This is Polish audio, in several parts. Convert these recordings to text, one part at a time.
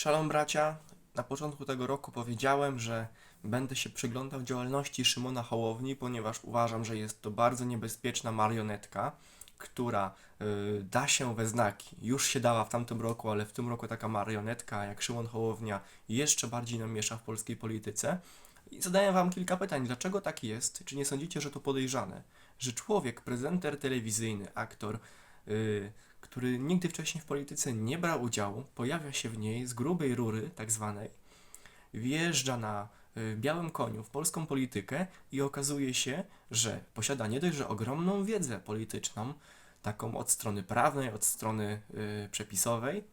Szalom bracia, na początku tego roku powiedziałem, że będę się przyglądał działalności Szymona Hołowni, ponieważ uważam, że jest to bardzo niebezpieczna marionetka, która y, da się we znaki. Już się dała w tamtym roku, ale w tym roku taka marionetka jak Szymon Hołownia jeszcze bardziej namiesza w polskiej polityce. I zadaję wam kilka pytań, dlaczego tak jest? Czy nie sądzicie, że to podejrzane? Że człowiek, prezenter telewizyjny, aktor, y, który nigdy wcześniej w polityce nie brał udziału, pojawia się w niej z grubej rury, tak zwanej, wjeżdża na y, białym koniu w polską politykę i okazuje się, że posiada nie dość, że ogromną wiedzę polityczną, taką od strony prawnej, od strony y, przepisowej,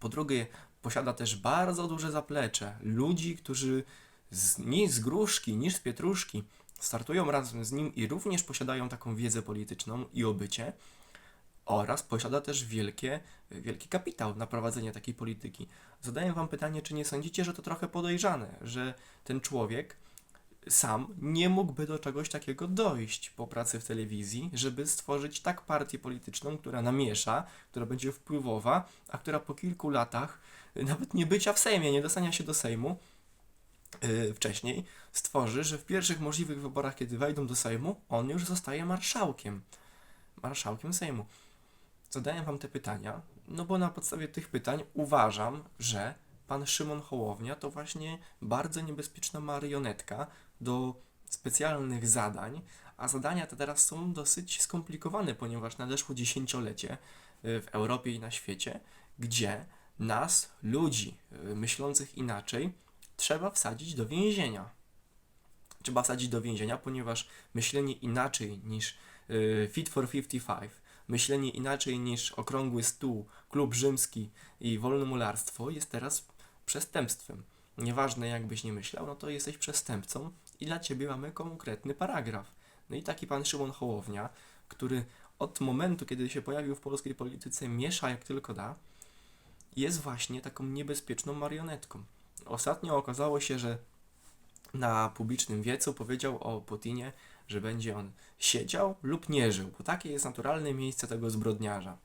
po drugie, posiada też bardzo duże zaplecze ludzi, którzy z, nie z gruszki, niż z pietruszki startują razem z nim i również posiadają taką wiedzę polityczną i obycie oraz posiada też wielkie, wielki kapitał na prowadzenie takiej polityki. Zadaję Wam pytanie, czy nie sądzicie, że to trochę podejrzane, że ten człowiek sam nie mógłby do czegoś takiego dojść po pracy w telewizji, żeby stworzyć tak partię polityczną, która namiesza, która będzie wpływowa, a która po kilku latach y, nawet nie bycia w Sejmie, nie dostania się do Sejmu, yy, wcześniej stworzy, że w pierwszych możliwych wyborach, kiedy wejdą do Sejmu, on już zostaje marszałkiem. Marszałkiem Sejmu. Zadaję Wam te pytania, no bo na podstawie tych pytań uważam, że pan Szymon Hołownia to właśnie bardzo niebezpieczna marionetka do specjalnych zadań, a zadania te teraz są dosyć skomplikowane, ponieważ nadeszło dziesięciolecie y, w Europie i na świecie, gdzie nas, ludzi y, myślących inaczej, trzeba wsadzić do więzienia. Trzeba wsadzić do więzienia, ponieważ myślenie inaczej niż y, Fit for 55, myślenie inaczej niż okrągły stół, klub rzymski i wolnomularstwo jest teraz przestępstwem. Nieważne jakbyś nie myślał, no to jesteś przestępcą i dla ciebie mamy konkretny paragraf. No i taki pan Szymon Hołownia, który od momentu, kiedy się pojawił w polskiej polityce, miesza jak tylko da, jest właśnie taką niebezpieczną marionetką. Ostatnio okazało się, że na publicznym wiecu powiedział o Putinie, że będzie on siedział lub nie żył, bo takie jest naturalne miejsce tego zbrodniarza.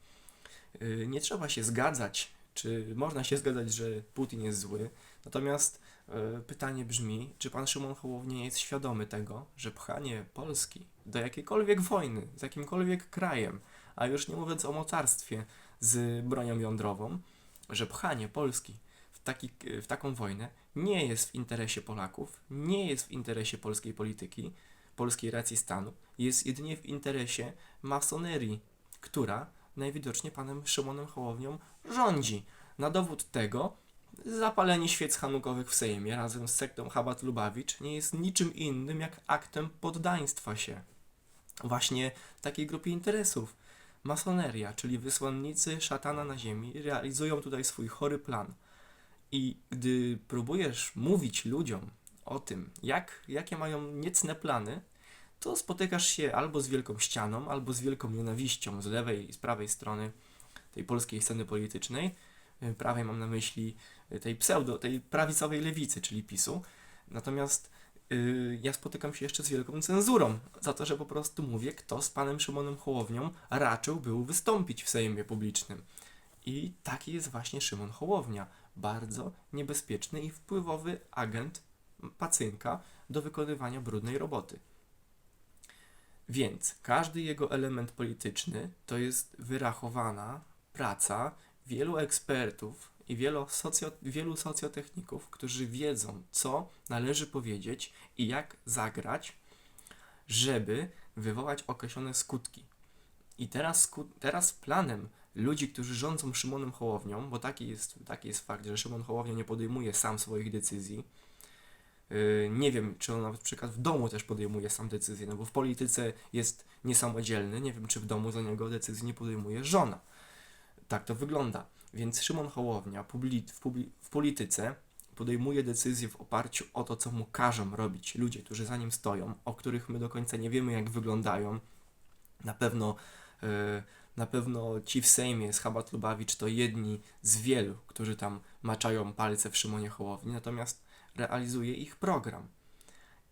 Yy, Nie trzeba się zgadzać, czy można się zgadzać, że Putin jest zły, natomiast yy, pytanie brzmi, czy pan Szymon Hołownia jest świadomy tego, że pchanie Polski do jakiejkolwiek wojny z jakimkolwiek krajem, a już nie mówiąc o mocarstwie z bronią jądrową, że pchanie Polski w, taki, w taką wojnę nie jest w interesie Polaków, nie jest w interesie polskiej polityki, polskiej racji stanu, jest jedynie w interesie masonerii, która najwidoczniej panem Szymonem Hołownią rządzi. Na dowód tego zapalenie świec hanukowych w Sejmie razem z sektą Chabat Lubawicz nie jest niczym innym jak aktem poddaństwa się właśnie takiej grupie interesów. Masoneria, czyli wysłannicy szatana na ziemi, realizują tutaj swój chory plan. I gdy próbujesz mówić ludziom o tym, jak, jakie mają niecne plany, to spotykasz się albo z wielką ścianą, albo z wielką nienawiścią z lewej i z prawej strony tej polskiej sceny politycznej. Y, Prawej mam na myśli y, tej pseudo, tej prawicowej lewicy, czyli PiSu. Natomiast y, ja spotykam się jeszcze z wielką cenzurą za to, że po prostu mówię, kto z panem Szymonem Hołownią raczył był wystąpić w Sejmie publicznym. I taki jest właśnie Szymon Hołownia. Bardzo niebezpieczny i wpływowy agent pacynka do wykonywania brudnej roboty. Więc każdy jego element polityczny to jest wyrachowana praca wielu ekspertów i wielu, socjo, wielu socjotechników, którzy wiedzą, co należy powiedzieć i jak zagrać, żeby wywołać określone skutki. I teraz, teraz planem ludzi, którzy rządzą Szymonem Hołownią, bo taki jest, taki jest fakt, że Szymon Hołownia nie podejmuje sam swoich decyzji. Yy, nie wiem, czy on na przykład w domu też podejmuje sam decyzje, no bo w polityce jest niesamodzielny. Nie wiem, czy w domu za niego decyzji nie podejmuje żona. Tak to wygląda. Więc Szymon Hołownia w, polityce podejmuje decyzje w oparciu o to, co mu każą robić ludzie, którzy za nim stoją, o których my do końca nie wiemy, jak wyglądają. Na pewno, yy, na pewno ci w Sejmie z Lubawicz to jedni z wielu, którzy tam maczają palce w Szymonie Hołowni, natomiast realizuje ich program.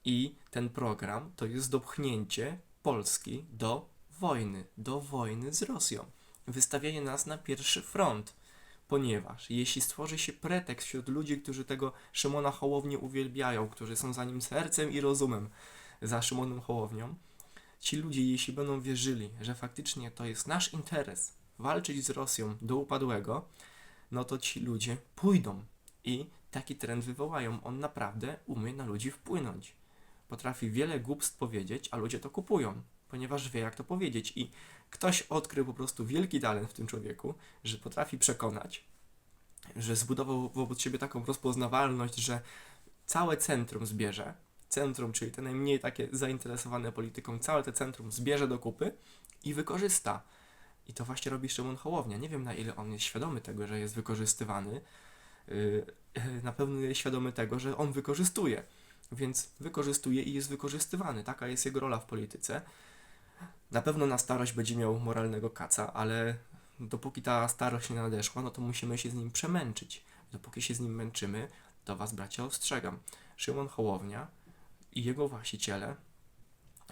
I ten program to jest dopchnięcie Polski do wojny, do wojny z Rosją. Wystawianie nas na pierwszy front. Ponieważ jeśli stworzy się pretekst wśród ludzi, którzy tego Szymona Hołownię uwielbiają, którzy są za nim sercem i rozumem, za Szymonem Hołownią, ci ludzie, jeśli będą wierzyli, że faktycznie to jest nasz interes walczyć z Rosją do upadłego, no to ci ludzie pójdą i taki trend wywołają. On naprawdę umie na ludzi wpłynąć. Potrafi wiele głupstw powiedzieć, a ludzie to kupują, ponieważ wie, jak to powiedzieć. I ktoś odkrył po prostu wielki talent w tym człowieku, że potrafi przekonać, że zbudował wobec siebie taką rozpoznawalność, że całe centrum zbierze, centrum, czyli te najmniej takie zainteresowane polityką, całe te centrum zbierze do kupy i wykorzysta. I to właśnie robi Szymon Hołownia. Nie wiem na ile on jest świadomy tego, że jest wykorzystywany. Yy, na pewno jest świadomy tego, że on wykorzystuje. Więc wykorzystuje i jest wykorzystywany. Taka jest jego rola w polityce. Na pewno na starość będzie miał moralnego kaca, ale dopóki ta starość nie nadeszła, no to musimy się z nim przemęczyć. Dopóki się z nim męczymy, to was bracia ostrzegam. Szymon Hołownia i jego właściciele,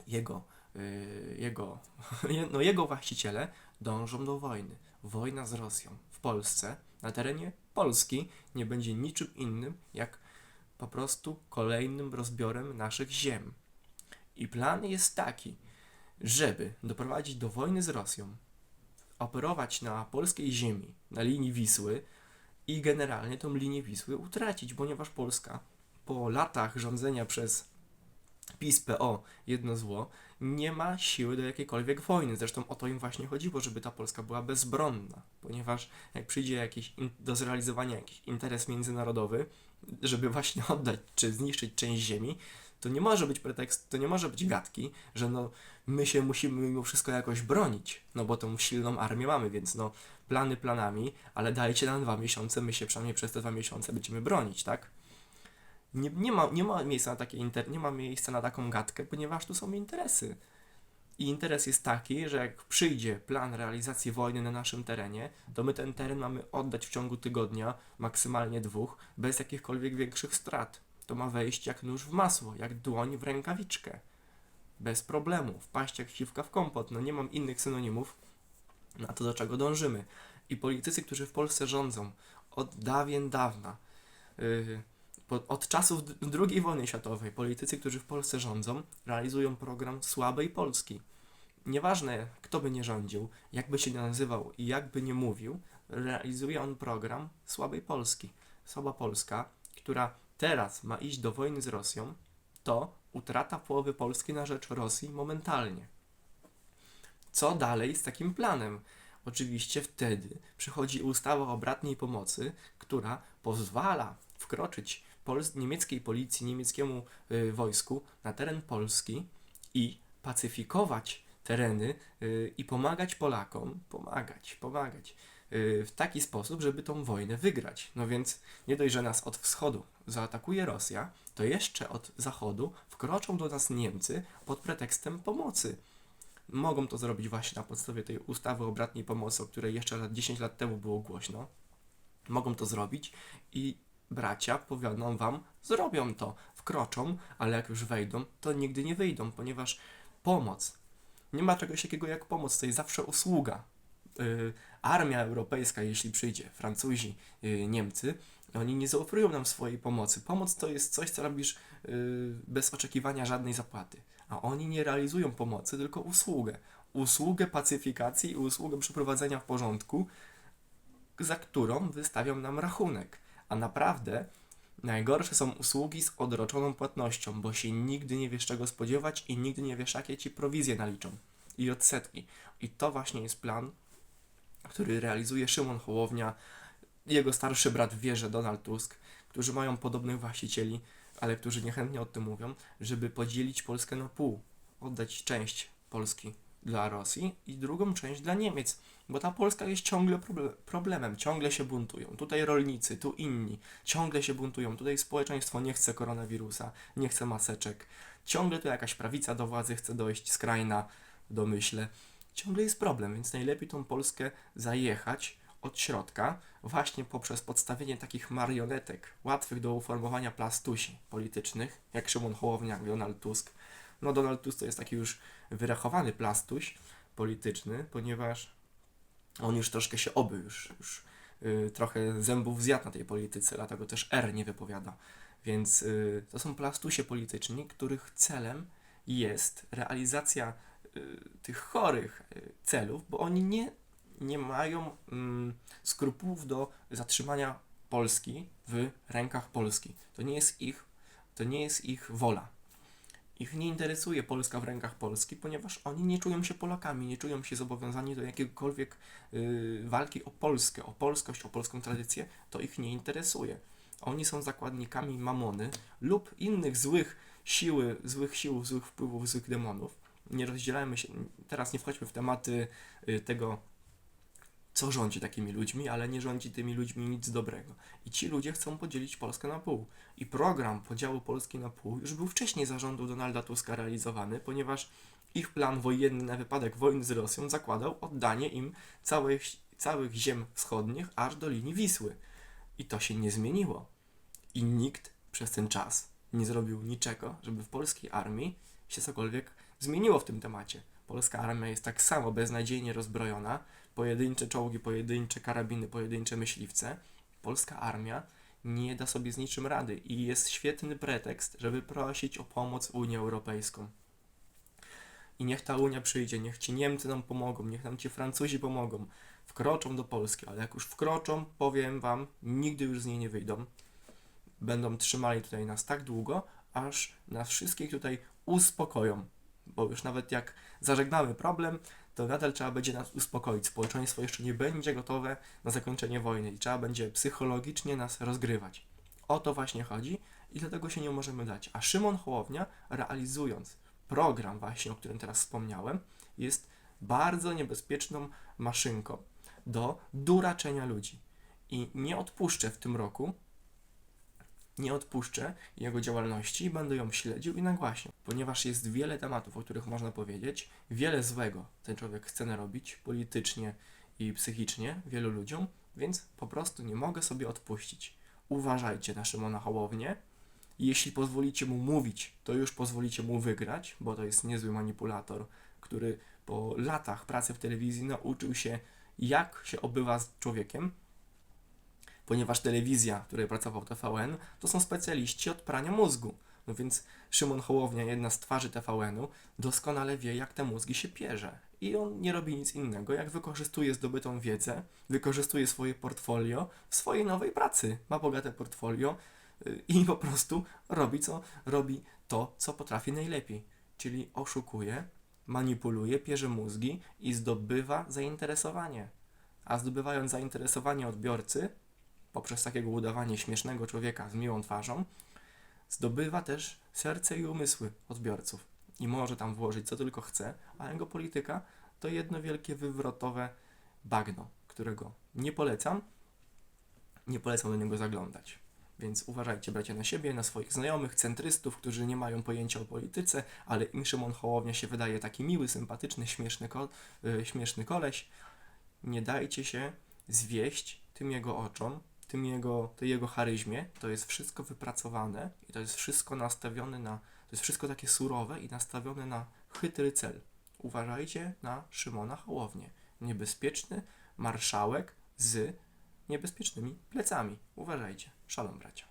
jego, yy, jego, no jego właściciele dążą do wojny. Wojna z Rosją w Polsce, na terenie Polski, nie będzie niczym innym jak po prostu kolejnym rozbiorem naszych ziem. I plan jest taki, żeby doprowadzić do wojny z Rosją, operować na polskiej ziemi, na linii Wisły i generalnie tą linię Wisły utracić, ponieważ Polska po latach rządzenia przez PiS-PO, jedno zło, nie ma siły do jakiejkolwiek wojny. Zresztą o to im właśnie chodziło, żeby ta Polska była bezbronna, ponieważ jak przyjdzie jakiś do zrealizowania jakiś interes międzynarodowy, żeby właśnie oddać czy zniszczyć część ziemi, to nie może być pretekst, to nie może być gadki, że no my się musimy mimo wszystko jakoś bronić, no bo tą silną armię mamy, więc no plany planami, ale dajcie nam dwa miesiące, my się przynajmniej przez te dwa miesiące będziemy bronić, tak? Nie, nie, ma, nie ma miejsca na takie inter, nie ma miejsca na taką gadkę, ponieważ tu są interesy. I interes jest taki, że jak przyjdzie plan realizacji wojny na naszym terenie, to my ten teren mamy oddać w ciągu tygodnia, maksymalnie dwóch, bez jakichkolwiek większych strat. To ma wejść jak nóż w masło, jak dłoń w rękawiczkę. Bez problemu, wpaść jak siwka w kompot. No nie mam innych synonimów na to, do czego dążymy. I politycy, którzy w Polsce rządzą od dawien dawna, yy, po- od czasów II wojny światowej, politycy, którzy w Polsce rządzą, realizują program słabej Polski. Nieważne, kto by nie rządził, jakby się nie nazywał i jakby nie mówił, realizuje on program słabej Polski. Słaba Polska, która teraz ma iść do wojny z Rosją, to utrata połowy Polski na rzecz Rosji momentalnie. Co dalej z takim planem? Oczywiście wtedy przychodzi ustawa o bratniej pomocy, która pozwala wkroczyć pols- niemieckiej policji, niemieckiemu y, wojsku na teren Polski i pacyfikować tereny y, i pomagać Polakom, pomagać, pomagać y, w taki sposób, żeby tą wojnę wygrać. No więc nie dość, że nas od wschodu zaatakuje Rosja, to jeszcze od zachodu wkroczą do nas Niemcy pod pretekstem pomocy. Mogą to zrobić właśnie na podstawie tej ustawy o bratniej pomocy, o której jeszcze lat 10 lat temu było głośno. Mogą to zrobić i bracia, powiadam wam, zrobią to, wkroczą, ale jak już wejdą, to nigdy nie wyjdą, ponieważ pomoc, nie ma czegoś takiego jak pomoc, to jest zawsze usługa. Yy, armia europejska, jeśli przyjdzie, Francuzi, yy, Niemcy, oni nie zaoferują nam swojej pomocy. Pomoc to jest coś, co robisz yy, bez oczekiwania żadnej zapłaty, a oni nie realizują pomocy, tylko usługę. Usługę pacyfikacji i usługę przeprowadzenia w porządku, za którą wystawią nam rachunek. A naprawdę najgorsze są usługi z odroczoną płatnością, bo się nigdy nie wiesz czego spodziewać i nigdy nie wiesz jakie ci prowizje naliczą i odsetki. I to właśnie jest plan, który realizuje Szymon Hołownia, jego starszy brat wieże Donald Tusk, którzy mają podobnych właścicieli, ale którzy niechętnie o tym mówią, żeby podzielić Polskę na pół, oddać część Polski dla Rosji i drugą część dla Niemiec, bo ta Polska jest ciągle proble- problemem, ciągle się buntują. Tutaj rolnicy, tu inni, ciągle się buntują. Tutaj społeczeństwo nie chce koronawirusa, nie chce maseczek. Ciągle tu jakaś prawica do władzy chce dojść, skrajna, domyślę. Ciągle jest problem, więc najlepiej tą Polskę zajechać od środka, właśnie poprzez podstawienie takich marionetek, łatwych do uformowania plastusi politycznych, jak Szymon Hołownia, jak Donald Tusk. No Donald Tusk to jest taki już wyrachowany plastuś polityczny, ponieważ on już troszkę się obył, już, już y, trochę zębów zjadł na tej polityce, dlatego też R nie wypowiada. Więc y, to są plastusie polityczni, których celem jest realizacja y, tych chorych celów, bo oni nie, nie mają mm, skrupułów do zatrzymania Polski w rękach Polski. To nie jest ich, to nie jest ich wola. Ich nie interesuje Polska w rękach Polski, ponieważ oni nie czują się Polakami, nie czują się zobowiązani do jakiegokolwiek y, walki o Polskę, o polskość, o polską tradycję. To ich nie interesuje. Oni są zakładnikami mamony lub innych złych siły, złych sił, złych wpływów, złych demonów. Nie rozdzielajmy się, teraz nie wchodźmy w tematy y, tego, co rządzi takimi ludźmi, ale nie rządzi tymi ludźmi nic dobrego. I ci ludzie chcą podzielić Polskę na pół. I program podziału Polski na pół już był wcześniej za rządu Donalda Tuska realizowany, ponieważ ich plan wojenny na wypadek wojny z Rosją zakładał oddanie im całych, całych ziem wschodnich aż do linii Wisły. I to się nie zmieniło. I nikt przez ten czas nie zrobił niczego, żeby w polskiej armii się cokolwiek zmieniło w tym temacie. Polska armia jest tak samo beznadziejnie rozbrojona, pojedyncze czołgi, pojedyncze karabiny, pojedyncze myśliwce. Polska armia nie da sobie z niczym rady i jest świetny pretekst, żeby prosić o pomoc Unię Europejską. I niech ta Unia przyjdzie, niech ci Niemcy nam pomogą, niech nam ci Francuzi pomogą. Wkroczą do Polski, ale jak już wkroczą, powiem wam, nigdy już z niej nie wyjdą. Będą trzymali tutaj nas tak długo, aż nas wszystkich tutaj uspokoją. Bo już nawet jak zażegnamy problem, to nadal trzeba będzie nas uspokoić. Społeczeństwo jeszcze nie będzie gotowe na zakończenie wojny i trzeba będzie psychologicznie nas rozgrywać. O to właśnie chodzi i dlatego się nie możemy dać. A Szymon Hołownia, realizując program właśnie, o którym teraz wspomniałem, jest bardzo niebezpieczną maszynką do duraczenia ludzi. I nie odpuszczę w tym roku, nie odpuszczę jego działalności będę ją śledził i nagłaśniał, ponieważ jest wiele tematów, o których można powiedzieć, wiele złego ten człowiek chce narobić politycznie i psychicznie wielu ludziom, więc po prostu nie mogę sobie odpuścić. Uważajcie na Szymona Hołownię. Jeśli pozwolicie mu mówić, to już pozwolicie mu wygrać, bo to jest niezły manipulator, który po latach pracy w telewizji nauczył się, jak się obywa z człowiekiem, ponieważ telewizja, w której pracował TVN, to są specjaliści od prania mózgu. No więc Szymon Hołownia, jedna z twarzy TVN-u, doskonale wie, jak te mózgi się pierze. I on nie robi nic innego, jak wykorzystuje zdobytą wiedzę, wykorzystuje swoje portfolio w swojej nowej pracy. Ma bogate portfolio y, i po prostu robi, co, robi to, co potrafi najlepiej. Czyli oszukuje, manipuluje, pierze mózgi i zdobywa zainteresowanie. A zdobywając zainteresowanie odbiorcy, poprzez takiego udawanie śmiesznego człowieka z miłą twarzą, zdobywa też serce i umysły odbiorców. I może tam włożyć co tylko chce, a jego polityka to jedno wielkie wywrotowe bagno, którego nie polecam, nie polecam do niego zaglądać. Więc uważajcie, bracie, na siebie, na swoich znajomych, centrystów, którzy nie mają pojęcia o polityce, ale im Szymon Hołownia się wydaje taki miły, sympatyczny, śmieszny, ko- yy, śmieszny koleś. Nie dajcie się zwieść tym jego oczom, tym jego, tej jego charyzmie. To jest wszystko wypracowane i to jest wszystko nastawione na, to jest wszystko takie surowe i nastawione na chytry cel. Uważajcie na Szymona Hołownię. Niebezpieczny marszałek z niebezpiecznymi plecami. Uważajcie. Szalom, bracia.